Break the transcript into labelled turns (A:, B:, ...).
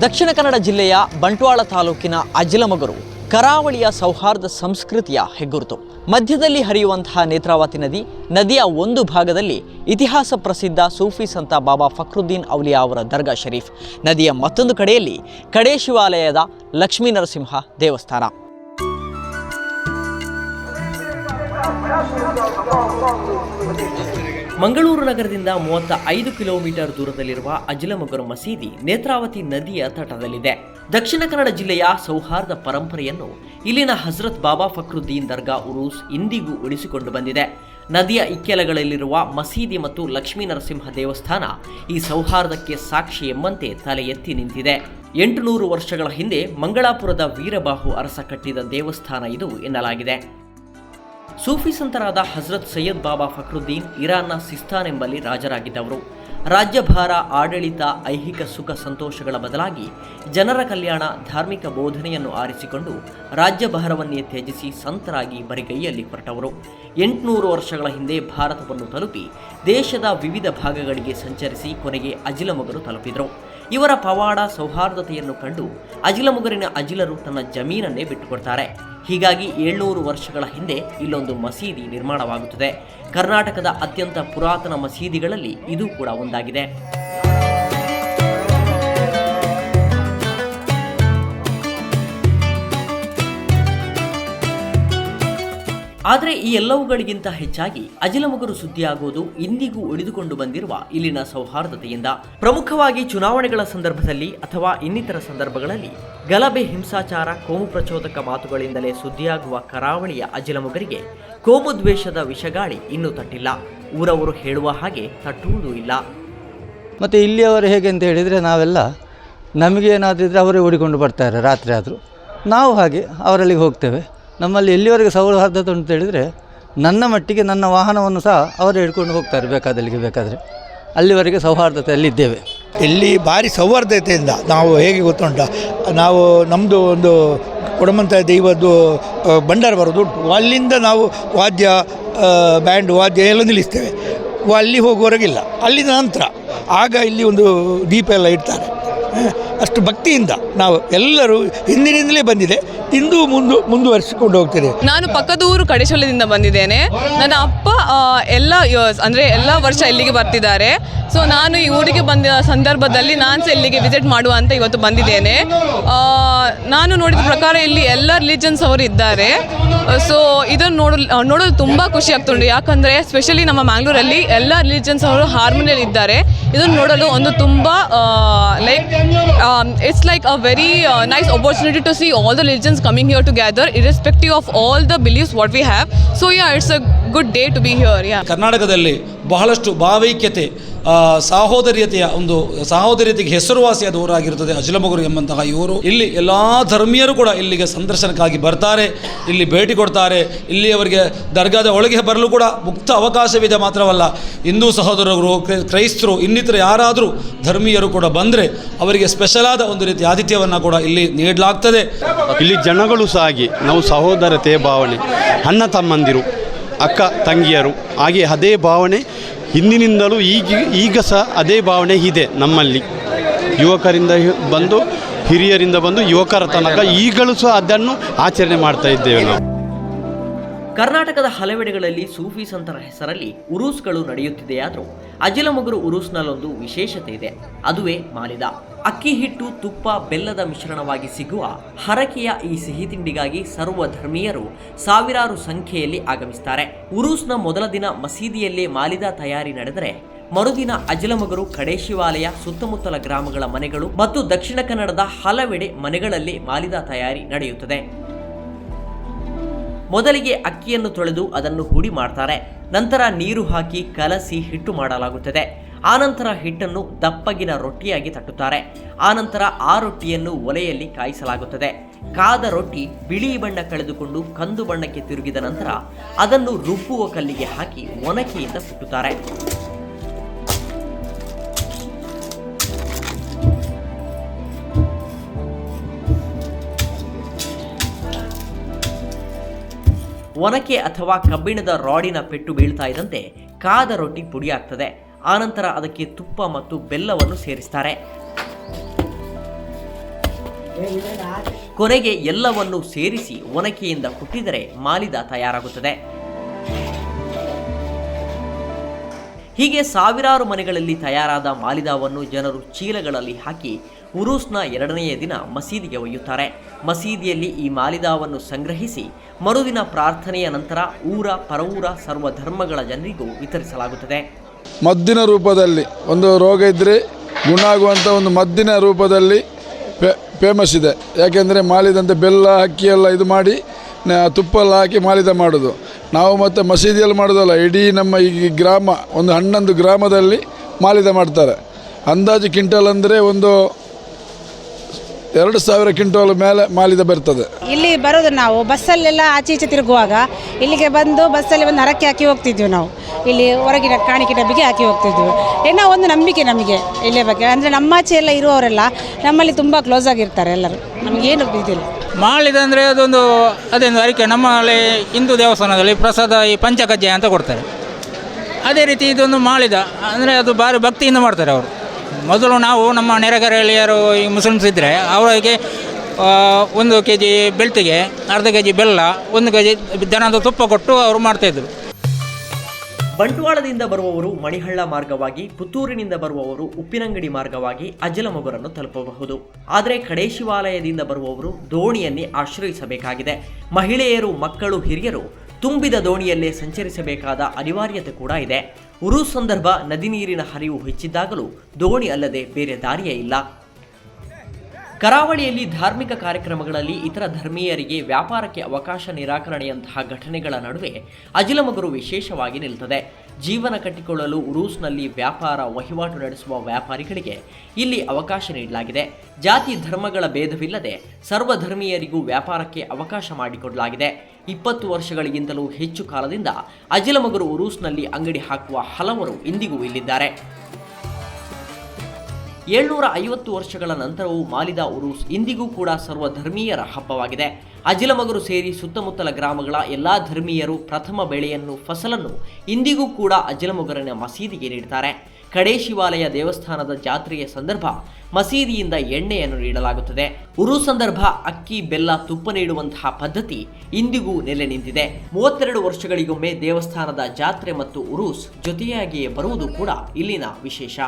A: ದಕ್ಷಿಣ ಕನ್ನಡ ಜಿಲ್ಲೆಯ ಬಂಟ್ವಾಳ ತಾಲೂಕಿನ ಅಜಲಮಗರು ಕರಾವಳಿಯ ಸೌಹಾರ್ದ ಸಂಸ್ಕೃತಿಯ ಹೆಗ್ಗುರುತು. ಮಧ್ಯದಲ್ಲಿ ಹರಿಯುವಂತಹ ನೇತ್ರಾವತಿ ನದಿ, ನದಿಯ ಒಂದು ಭಾಗದಲ್ಲಿ ಇತಿಹಾಸ ಪ್ರಸಿದ್ಧ ಸೂಫಿ ಸಂತ ಬಾಬಾ ಫಕ್ರುದ್ದೀನ್ ಔಲಿಯಾ ಅವರ ದರ್ಗಾ ಶರೀಫ್. ನದಿಯ ಮತ್ತೊಂದು ಕಡೆಯಲ್ಲಿ ಕಡೇ ಶಿವಾಲಯದ ಲಕ್ಷ್ಮೀ ನರಸಿಂಹ ದೇವಸ್ಥಾನ. ಮಂಗಳೂರು ನಗರದಿಂದ ಮೂವತ್ತ ಐದು ಕಿಲೋಮೀಟರ್ ದೂರದಲ್ಲಿರುವ ಅಜಲಮಗರ ಮಸೀದಿ ನೇತ್ರಾವತಿ ನದಿಯ ತಟದಲ್ಲಿದೆ. ದಕ್ಷಿಣ ಕನ್ನಡ ಜಿಲ್ಲೆಯ ಸೌಹಾರ್ದ ಪರಂಪರೆಯನ್ನು ಇಲ್ಲಿನ ಹಜರತ್ ಬಾಬಾ ಫಕ್ರುದ್ದೀನ್ ದರ್ಗಾ ಉರೂಸ್ ಇಂದಿಗೂ ಉಳಿಸಿಕೊಂಡು ಬಂದಿದೆ. ನದಿಯ ಇಕ್ಕೆಲಗಳಲ್ಲಿರುವ ಮಸೀದಿ ಮತ್ತು ಲಕ್ಷ್ಮೀ ನರಸಿಂಹ ದೇವಸ್ಥಾನ ಈ ಸೌಹಾರ್ದಕ್ಕೆ ಸಾಕ್ಷಿ ಎಂಬಂತೆ ತಲೆ ಎತ್ತಿ ನಿಂತಿದೆ. ಎಂಟುನೂರು ವರ್ಷಗಳ ಹಿಂದೆ ಮಂಗಳಾಪುರದ ವೀರಬಾಹು ಅರಸ ಕಟ್ಟಿದ ದೇವಸ್ಥಾನ ಇದು ಎನ್ನಲಾಗಿದೆ. ಸೂಫಿ ಸಂತರಾದ ಹಜರತ್ ಸೈಯದ್ ಬಾಬಾ ಫಕ್ರುದ್ದೀನ್ ಇರಾನ್ನ ಸಿಸ್ತಾನ್ ಎಂಬಲ್ಲಿ ರಾಜರಾಗಿದ್ದವರು. ರಾಜ್ಯಭಾರ, ಆಡಳಿತ, ಐಹಿಕ ಸುಖ ಸಂತೋಷಗಳ ಬದಲಾಗಿ ಜನರ ಕಲ್ಯಾಣ, ಧಾರ್ಮಿಕ ಬೋಧನೆಯನ್ನು ಆರಿಸಿಕೊಂಡು ರಾಜ್ಯಭಾರವನ್ನೇ ತ್ಯಜಿಸಿ ಸಂತರಾಗಿ ಬರಿಗೈಯಲ್ಲಿ ಹೊರಟವರು. ಎಂಟುನೂರು ವರ್ಷಗಳ ಹಿಂದೆ ಭಾರತವನ್ನು ತಲುಪಿ ದೇಶದ ವಿವಿಧ ಭಾಗಗಳಿಗೆ ಸಂಚರಿಸಿ ಕೊನೆಗೆ ಅಜಿಲಮೊಗರು ತಲುಪಿದರು. ಇವರ ಪವಾಡ ಸೌಹಾರ್ದತೆಯನ್ನು ಕಂಡು ಅಜಿಲಮುಗರಿನ ಅಜಿಲರು ತನ್ನ ಜಮೀನನ್ನೇ ಬಿಟ್ಟುಕೊಡ್ತಾರೆ. ಹೀಗಾಗಿ ಏಳ್ನೂರು ವರ್ಷಗಳ ಹಿಂದೆ ಇಲ್ಲೊಂದು ಮಸೀದಿ ನಿರ್ಮಾಣವಾಗುತ್ತದೆ. ಕರ್ನಾಟಕದ ಅತ್ಯಂತ ಪುರಾತನ ಮಸೀದಿಗಳಲ್ಲಿ ಇದು ಕೂಡ ಒಂದಾಗಿದೆ. ಆದರೆ ಈ ಎಲ್ಲವುಗಳಿಗಿಂತ ಹೆಚ್ಚಾಗಿ ಅಜಿಲಮುಗರು ಸುದ್ದಿಯಾಗುವುದು ಇಂದಿಗೂ ಉಳಿದುಕೊಂಡು ಬಂದಿರುವ ಇಲ್ಲಿನ ಸೌಹಾರ್ದತೆಯಿಂದ. ಪ್ರಮುಖವಾಗಿ ಚುನಾವಣೆಗಳ ಸಂದರ್ಭದಲ್ಲಿ ಅಥವಾ ಇನ್ನಿತರ ಸಂದರ್ಭಗಳಲ್ಲಿ ಗಲಭೆ, ಹಿಂಸಾಚಾರ, ಕೋಮು ಪ್ರಚೋದಕ ಮಾತುಗಳಿಂದಲೇ ಸುದ್ದಿಯಾಗುವ ಕರಾವಳಿಯ ಅಜಿಲಮುಗರಿಗೆ ಕೋಮು ದ್ವೇಷದ ವಿಷಗಾಳಿ ಇನ್ನೂ ತಟ್ಟಿಲ್ಲ. ಊರವರು ಹೇಳುವ ಹಾಗೆ ತಟ್ಟುವುದೂ ಇಲ್ಲ.
B: ಮತ್ತು ಇಲ್ಲಿಯವರು ಹೇಗೆ ಅಂತ ಹೇಳಿದರೆ ನಾವೆಲ್ಲ ನಮಗೇನಾದರೂ ಇದ್ದರೆ ಅವರೇ ಓಡಿಕೊಂಡು ಬರ್ತಾರೆ ರಾತ್ರಿ ಆದರೂ. ನಾವು ಹಾಗೆ ಅವರಲ್ಲಿಗೆ ಹೋಗ್ತೇವೆ. ನಮ್ಮಲ್ಲಿ ಎಲ್ಲಿವರೆಗೆ ಸೌಹಾರ್ದತೆ ಅಂತ ಹೇಳಿದರೆ ನನ್ನ ಮಟ್ಟಿಗೆ ನನ್ನ ವಾಹನವನ್ನು ಸಹ ಅವರು ಹಿಡ್ಕೊಂಡು ಹೋಗ್ತಾರೆ ಬೇಕಾದಲ್ಲಿಗೆ ಬೇಕಾದರೆ. ಅಲ್ಲಿವರೆಗೆ ಸೌಹಾರ್ದತೆಯಲ್ಲಿದ್ದೇವೆ.
C: ಇಲ್ಲಿ ಭಾರಿ ಸೌಹಾರ್ದತೆಯಿಂದ ನಾವು ಹೇಗೆ ಗೊತ್ತುಂಟ? ನಾವು ನಮ್ಮದು ಒಂದು ಕೊಡಮಂತ ದೈವದ್ದು ಭಂಡಾರ ಬರೋದು ಉಂಟು. ಅಲ್ಲಿಂದ ನಾವು ವಾದ್ಯ ಬ್ಯಾಂಡ್ ವಾದ್ಯ ಎಲ್ಲ ನಿಲ್ಲಿಸ್ತೇವೆ. ಅಲ್ಲಿ ಹೋಗುವವರೆಗಿಲ್ಲ. ಅಲ್ಲಿನ ನಂತರ ಆಗ ಇಲ್ಲಿ ಒಂದು ದೀಪ ಎಲ್ಲ ಇಡ್ತಾರೆ. ಅಷ್ಟು ಭಕ್ತಿಯಿಂದ ನಾವು ಎಲ್ಲರೂ ಹಿಂದಿನಿಂದಲೇ ಬಂದಿದೆ. ಇಂದು ಮುಂದು ಮುಂದುವರಿಸಿಕೊಂಡು ಹೋಗ್ತಿದೆ.
D: ನಾನು ಪಕ್ಕದ ಊರು ಕಡೆಶೊಲದಿಂದ ಬಂದಿದ್ದೇನೆ. ನನ್ನ ಅಪ್ಪ ಎಲ್ಲ ಅಂದ್ರೆ ಅಂದರೆ ಎಲ್ಲ ವರ್ಷ ಇಲ್ಲಿಗೆ ಬರ್ತಿದ್ದಾರೆ. ಸೊ ನಾನು ಈ ಊರಿಗೆ ಬಂದ ಸಂದರ್ಭದಲ್ಲಿ ನಾನು ಸಹ ಇಲ್ಲಿಗೆ ವಿಸಿಟ್ ಮಾಡುವ ಅಂತ ಇವತ್ತು ಬಂದಿದ್ದೇನೆ. ನಾನು ನೋಡಿದ ಪ್ರಕಾರ ಇಲ್ಲಿ ಎಲ್ಲ ರಿಲಿಜನ್ಸ್ ಅವರು ಇದ್ದಾರೆ. ಸೊ ಇದನ್ನು ನೋಡಲು ನೋಡಲು ತುಂಬ ಖುಷಿ ಆಗ್ತುಂಟು. ಯಾಕಂದರೆ ಸ್ಪೆಷಲಿ ನಮ್ಮ ಮ್ಯಾಂಗ್ಳೂರಲ್ಲಿ ಎಲ್ಲ ರಿಲಿಜನ್ಸ್ ಅವರು ಹಾರ್ಮೋನಿಯಲ್ ಇದ್ದಾರೆ. ಇದನ್ನು ನೋಡಲು ಒಂದು ತುಂಬ like it's like a very nice opportunity to see all the religions coming here together irrespective of all the beliefs what we have so yeah it's a good day to be here yeah
E: ಕರ್ನಾಟಕದಲ್ಲಿ ಬಹಳಷ್ಟು ಭಾವೈಕ್ಯತೆ ಸಹೋದರ್ಯತೆಯ ಒಂದು, ಸಹೋದರ್ಯತೆಗೆ ಹೆಸರುವಾಸಿಯಾದ ಊರಾಗಿರುತ್ತದೆ ಅಜಲಮಗುರು ಎಂಬಂತಹ ಇವರು. ಇಲ್ಲಿ ಎಲ್ಲ ಧರ್ಮೀಯರು ಕೂಡ ಇಲ್ಲಿಗೆ ಸಂದರ್ಶನಕ್ಕಾಗಿ ಬರ್ತಾರೆ, ಇಲ್ಲಿ ಭೇಟಿ ಕೊಡ್ತಾರೆ, ಇಲ್ಲಿ ಅವರಿಗೆ ದರ್ಗಾದ ಒಳಗೆ ಬರಲು ಕೂಡ ಮುಕ್ತ ಅವಕಾಶವಿದೆ ಮಾತ್ರವಲ್ಲ, ಹಿಂದೂ ಸಹೋದರರು, ಕ್ರೈ- ಕ್ರೈಸ್ತರು, ಇನ್ನಿತರ ಯಾರಾದರೂ ಧರ್ಮೀಯರು ಕೂಡ ಬಂದರೆ ಅವರಿಗೆ ಸ್ಪೆಷಲ್ ಆದ ಒಂದು ರೀತಿಯ ಆತಿಥ್ಯವನ್ನು ಕೂಡ ಇಲ್ಲಿ ನೀಡಲಾಗ್ತದೆ.
F: ಇಲ್ಲಿ ಜನಗಳು ಸಹ ಹಾಗೆ ನಾವು ಸಹೋದರತೆ ಭಾವನೆ, ಅಣ್ಣ ತಮ್ಮಂದಿರು. ಅಕ್ಕ ತಂಗಿಯರು. ಹಾಗೆ ಅದೇ ಭಾವನೆ ಹಿಂದಿನಿಂದಲೂ ಈಗ ಈಗ ಸಹ ಅದೇ ಭಾವನೆ ಇದೆ ನಮ್ಮಲ್ಲಿ. ಯುವಕರಿಂದ ಬಂದು, ಹಿರಿಯರಿಂದ ಬಂದು ಯುವಕರ ತನಕ ಈಗಲೂ ಸಹ ಅದನ್ನು ಆಚರಣೆ ಮಾಡ್ತಾ ಇದ್ದೇವೆ ನಾವು.
A: ಕರ್ನಾಟಕದ ಹಲವೆಡೆಗಳಲ್ಲಿ ಸೂಫಿ ಸಂತರ ಹೆಸರಲ್ಲಿ ಉರುಸ್ಗಳು ನಡೆಯುತ್ತಿದೆಯಾದರೂ ಅಜಿಲಮಗುರು ಉರೂಸ್ನಲ್ಲೊಂದು ವಿಶೇಷತೆ ಇದೆ. ಅದುವೇ ಮಾಲಿದ. ಅಕ್ಕಿ ಹಿಟ್ಟು, ತುಪ್ಪ, ಬೆಲ್ಲದ ಮಿಶ್ರಣವಾಗಿ ಸಿಗುವ ಹರಕೆಯ ಈ ಸಿಹಿ ತಿಂಡಿಗಾಗಿ ಸರ್ವ ಧರ್ಮೀಯರು ಸಾವಿರಾರು ಸಂಖ್ಯೆಯಲ್ಲಿ ಆಗಮಿಸುತ್ತಾರೆ ಉರೂಸ್ನ ಮೊದಲ ದಿನ ಮಸೀದಿಯಲ್ಲೇ ಮಾಲಿದ ತಯಾರಿ ನಡೆದರೆ ಮರುದಿನ ಅಜಲಮಗರು ಕಡೇಶಿವಾಲಯ ಸುತ್ತಮುತ್ತಲ ಗ್ರಾಮಗಳ ಮನೆಗಳು ಮತ್ತು ದಕ್ಷಿಣ ಕನ್ನಡದ ಹಲವೆಡೆ ಮನೆಗಳಲ್ಲಿ ಮಾಲಿದ ತಯಾರಿ ನಡೆಯುತ್ತದೆ. ಮೊದಲಿಗೆ ಅಕ್ಕಿಯನ್ನು ತೊಳೆದು ಅದನ್ನು ಹುಡಿ ಮಾಡ್ತಾರೆ. ನಂತರ ನೀರು ಹಾಕಿ ಕಲಸಿ ಹಿಟ್ಟು ಮಾಡಲಾಗುತ್ತದೆ. ಆನಂತರ ಹಿಟ್ಟನ್ನು ದಪ್ಪಗಿನ ರೊಟ್ಟಿಯಾಗಿ ತಟ್ಟುತ್ತಾರೆ. ಆನಂತರ ಆ ರೊಟ್ಟಿಯನ್ನು ಒಲೆಯಲ್ಲಿ ಕಾಯಿಸಲಾಗುತ್ತದೆ. ಕಾದ ರೊಟ್ಟಿ ಬಿಳಿ ಬಣ್ಣ ಕಳೆದುಕೊಂಡು ಕಂದು ಬಣ್ಣಕ್ಕೆ ತಿರುಗಿದ ನಂತರ ಅದನ್ನು ರುಬ್ಬುವ ಕಲ್ಲಿಗೆ ಹಾಕಿ ಒನಕೆಯಿಂದ ಸುಟ್ಟುತ್ತಾರೆ ಒನಕೆ ಅಥವಾ ಕಬ್ಬಿಣದ ರಾಡಿನ ಪೆಟ್ಟು ಬೀಳ್ತಾ ಇದ್ದಂತೆ ಕಾದ ರೊಟ್ಟಿ ಪುಡಿಯಾಗ್ತದೆ. ಆನಂತರ ಅದಕ್ಕೆ ತುಪ್ಪ ಮತ್ತು ಬೆಲ್ಲವನ್ನು ಸೇರಿಸ್ತಾರೆ. ಕೊನೆಗೆ ಎಲ್ಲವನ್ನು ಸೇರಿಸಿ ಒನಕೆಯಿಂದ ಕುಟ್ಟಿದರೆ ಮಾಲಿದ ತಯಾರಾಗುತ್ತದೆ. ಹೀಗೆ ಸಾವಿರಾರು ಮನೆಗಳಲ್ಲಿ ತಯಾರಾದ ಮಾಲಿದಾವನ್ನು ಜನರು ಚೀಲಗಳಲ್ಲಿ ಹಾಕಿ ಉರೂಸ್ನ ಎರಡನೆಯ ದಿನ ಮಸೀದಿಗೆ ಒಯ್ಯುತ್ತಾರೆ. ಮಸೀದಿಯಲ್ಲಿ ಈ ಮಾಲಿದಾವನ್ನು ಸಂಗ್ರಹಿಸಿ ಮರುದಿನ ಪ್ರಾರ್ಥನೆಯ ನಂತರ ಊರ ಪರವೂರ ಸರ್ವ ಧರ್ಮಗಳ ಜನರಿಗೂ ವಿತರಿಸಲಾಗುತ್ತದೆ.
G: ಮದ್ದಿನ ರೂಪದಲ್ಲಿ ಒಂದು ರೋಗ ಇದ್ದರೆ ಗುಣ ಆಗುವಂಥ ಒಂದು ಮದ್ದಿನ ರೂಪದಲ್ಲಿ ಫೇಮಸ್ ಇದೆ. ಯಾಕೆಂದರೆ ಮಾಲಿದಂತೆ ಬೆಲ್ಲ, ಅಕ್ಕಿ ಎಲ್ಲ ಇದು ಮಾಡಿ ತುಪ್ಪಲ್ಲ ಹಾಕಿ ಮಾಲಿದ ಮಾಡೋದು. ನಾವು ಮತ್ತು ಮಸೀದಿಯಲ್ಲಿ ಮಾಡೋದಲ್ಲ, ಇಡೀ ನಮ್ಮ ಈ ಗ್ರಾಮ, ಒಂದು ಹನ್ನೊಂದು ಗ್ರಾಮದಲ್ಲಿ ಮಾಲಿದ ಮಾಡ್ತಾರೆ. ಅಂದಾಜು ಕಿಂಟಲ್ ಅಂದರೆ ಒಂದು ಎರಡು ಸಾವಿರ ಕ್ವಿಂಟಲ್ ಮೇಲೆ ಮಾಲಿದ ಬರ್ತದೆ.
H: ಇಲ್ಲಿ ಬರೋದು ನಾವು. ಬಸ್ಸಲ್ಲೆಲ್ಲ ಆಚೆ ಈಚೆ ತಿರುಗುವಾಗ ಇಲ್ಲಿಗೆ ಬಂದು ಬಸ್ಸಲ್ಲಿ ಒಂದು ಹರಕೆ ಹಾಕಿ ಹೋಗ್ತಿದ್ವಿ ನಾವು. ಇಲ್ಲಿ ಹೊರಗಿನ ಕಾಣಿಕೆ ಡಬ್ಬಿಗೆ ಹಾಕಿ ಹೋಗ್ತಿದ್ವಿ. ಏನೋ ಒಂದು ನಂಬಿಕೆ ನಮಗೆ ಇಲ್ಲೇ ಬಗ್ಗೆ. ಅಂದರೆ ನಮ್ಮಾಚೆ ಎಲ್ಲ ಇರುವವರೆಲ್ಲ ನಮ್ಮಲ್ಲಿ ತುಂಬ ಕ್ಲೋಸ್ ಆಗಿರ್ತಾರೆ ಎಲ್ಲರೂ. ನಮಗೇನು ಇದಿಲ್ಲ.
I: ಮಾಳಿದ ಅಂದರೆ ಅದೊಂದು ಅದೊಂದು ಅರಿಕೆ? ನಮ್ಮಲ್ಲಿ ಹಿಂದೂ ದೇವಸ್ಥಾನದಲ್ಲಿ ಪ್ರಸಾದ ಈ ಪಂಚಕಜ್ಜಾಯ ಅಂತ ಕೊಡ್ತಾರೆ. ಅದೇ ರೀತಿ ಇದೊಂದು ಮಾಳಿದ ಅಂದರೆ ಅದು ಭಾರಿ ಭಕ್ತಿಯಿಂದ ಮಾಡ್ತಾರೆ ಅವರು. ಮೊದಲು ನಾವು ನಮ್ಮ ನೆರೆಗರೆಯಲ್ಲಿಯರು ಈ ಮುಸ್ಲಿಮ್ಸ್ ಇದ್ದರೆ ಅವರಿಗೆ ಒಂದು ಕೆ ಜಿ ಬೆಳ್ತಿಗೆ, ಅರ್ಧ ಕೆ ಜಿ ಬೆಲ್ಲ, ಒಂದು ಕೆ ಜಿ ದನದ ತುಪ್ಪ ಕೊಟ್ಟು ಅವರು ಮಾಡ್ತಾಯಿದ್ರು
A: ಬಂಟ್ವಾಳದಿಂದ ಬರುವವರು ಮಣಿಹಳ್ಳ ಮಾರ್ಗವಾಗಿ, ಪುತ್ತೂರಿನಿಂದ ಬರುವವರು ಉಪ್ಪಿನಂಗಡಿ ಮಾರ್ಗವಾಗಿ ಅಜಲಮಗುರನ್ನು ತಲುಪಬಹುದು. ಆದರೆ ಕಡೆ ಶಿವಾಲಯದಿಂದ ಬರುವವರು ದೋಣಿಯನ್ನೇ ಆಶ್ರಯಿಸಬೇಕಾಗಿದೆ. ಮಹಿಳೆಯರು, ಮಕ್ಕಳು, ಹಿರಿಯರು ತುಂಬಿದ ದೋಣಿಯಲ್ಲೇ ಸಂಚರಿಸಬೇಕಾದ ಅನಿವಾರ್ಯತೆ ಕೂಡ ಇದೆ. ಉರು ಸಂದರ್ಭ ನದಿ ನೀರಿನ ಹರಿವು ಹೆಚ್ಚಿದ್ದಾಗಲೂ ದೋಣಿ ಅಲ್ಲದೆ ಬೇರೆ ದಾರಿಯೇ ಇಲ್ಲ. ಕರಾವಳಿಯಲ್ಲಿ ಧಾರ್ಮಿಕ ಕಾರ್ಯಕ್ರಮಗಳಲ್ಲಿ ಇತರ ಧರ್ಮೀಯರಿಗೆ ವ್ಯಾಪಾರಕ್ಕೆ ಅವಕಾಶ ನಿರಾಕರಣೆಯಂತಹ ಘಟನೆಗಳ ನಡುವೆ ಅಜಿಲಮಗುರು ವಿಶೇಷವಾಗಿ ನಿಲ್ತದೆ. ಜೀವನ ಕಟ್ಟಿಕೊಳ್ಳಲು ಉರೂಸ್ನಲ್ಲಿ ವ್ಯಾಪಾರ ವಹಿವಾಟು ನಡೆಸುವ ವ್ಯಾಪಾರಿಗಳಿಗೆ ಇಲ್ಲಿ ಅವಕಾಶ ನೀಡಲಾಗಿದೆ. ಜಾತಿ ಧರ್ಮಗಳ ಭೇದವಿಲ್ಲದೆ ಸರ್ವಧರ್ಮೀಯರಿಗೂ ವ್ಯಾಪಾರಕ್ಕೆ ಅವಕಾಶ ಮಾಡಿಕೊಡಲಾಗಿದೆ. ಇಪ್ಪತ್ತು ವರ್ಷಗಳಿಗಿಂತಲೂ ಹೆಚ್ಚು ಕಾಲದಿಂದ ಅಜಿಲಮಗರು ಉರೂಸ್ನಲ್ಲಿ ಅಂಗಡಿ ಹಾಕುವ ಹಲವರು ಇಂದಿಗೂ ಇಲ್ಲಿದ್ದಾರೆ. ಏಳ್ನೂರ ಐವತ್ತು ವರ್ಷಗಳ ನಂತರವೂ ಮಾಲಿದ ಉರೂಸ್ ಇಂದಿಗೂ ಕೂಡ ಸರ್ವಧರ್ಮೀಯರ ಹಬ್ಬವಾಗಿದೆ. ಅಜಿಲಮಗರು ಸೇರಿ ಸುತ್ತಮುತ್ತಲ ಗ್ರಾಮಗಳ ಎಲ್ಲಾ ಧರ್ಮೀಯರು ಪ್ರಥಮ ಬೆಳೆಯನ್ನು, ಫಸಲನ್ನು ಇಂದಿಗೂ ಕೂಡ ಅಜಿಲಮಗರಿನ ಮಸೀದಿಗೆ ನೀಡುತ್ತಾರೆ ಕಡೆ ಶಿವಾಲಯ ದೇವಸ್ಥಾನದ ಜಾತ್ರೆಯ ಸಂದರ್ಭ ಮಸೀದಿಯಿಂದ ಎಣ್ಣೆಯನ್ನು ನೀಡಲಾಗುತ್ತದೆ. ಉರು ಸಂದರ್ಭ ಅಕ್ಕಿ, ಬೆಲ್ಲ, ತುಪ್ಪ ನೀಡುವಂತಹ ಪದ್ಧತಿ ಇಂದಿಗೂ ನೆಲೆ ನಿಂತಿದೆ. ಮೂವತ್ತೆರಡು ವರ್ಷಗಳಿಗೊಮ್ಮೆ ದೇವಸ್ಥಾನದ ಜಾತ್ರೆ ಮತ್ತು ಉರೂಸ್ ಜೊತೆಯಾಗಿಯೇ ಬರುವುದು ಕೂಡ ಇಲ್ಲಿನ ವಿಶೇಷ.